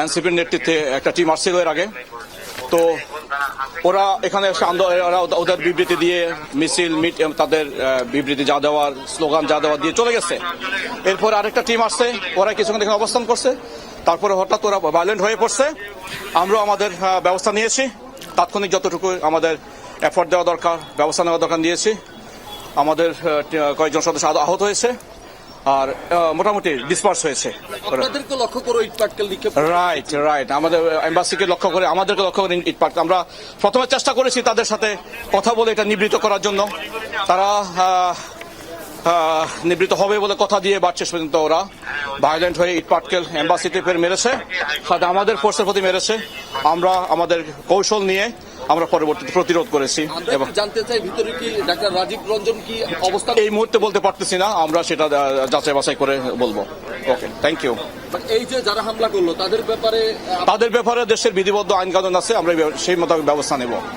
এনসিপির নেতৃত্বে একটা টিম আসছিল এর আগে। তো ওরা এখানে এসে ওরা ওদের বিবৃতি দিয়ে মিছিল, মিট তাদের বিবৃতি যা দেওয়ার, স্লোগান যা দেওয়ার দিয়ে চলে গেছে। এরপর আরেকটা টিম আসছে ওরা কিছুক্ষণ এখানে অবস্থান করছে। তারপরে হঠাৎ ওরা ভায়োলেন্ট হয়ে পড়ছে। আমরা আমাদের ব্যবস্থা নিয়েছি। তাৎক্ষণিক যতটুকু আমাদের এফোর্ট দেওয়া দরকার, ব্যবস্থা নেওয়া দরকার নিয়েছি। আমাদের কয়েকজন সদস্য আহত হয়েছে। আর মোটামুটি ডিসপার্স হয়েছে। আপনাদেরকে লক্ষ্য করে ইট পাটকেল নিক্ষেপ রাইট রাইট আমাদের এম্বাসিকে লক্ষ্য করে আমাদেরকে লক্ষ্য করে ইট আমরা প্রথমে চেষ্টা করেছি তাদের সাথে কথা বলে এটা নিবৃত করার জন্য। তারা নিবৃত হবে বলে কথা দিয়ে বাট শেষ পর্যন্ত ওরা। ভায়োলেন্ট হয়ে ইট পাটকেল এম্বাসিতে ফের মেরেছে। সাথে আমাদের ফোর্সের প্রতি মেরেছে। আমরা আমাদের কৌশল নিয়ে আমরা পরবর্তীতে প্রতিরোধ করেছি এবং জানতে চাই ভিতরে কি ডাক্তার রাজীব রঞ্জন কি অবস্থা এই মুহূর্তে বলতে পারতেছি না আমরা সেটা যাচাই বাছাই করে বলব। ওকে থ্যাংক ইউ এই যে যারা হামলা করল তাদের ব্যাপারে তাদের ব্যাপারে দেশের বিধিবদ্ধ আইন কানুন আছে আমরা সেই মোতাবেক ব্যবস্থা নেব।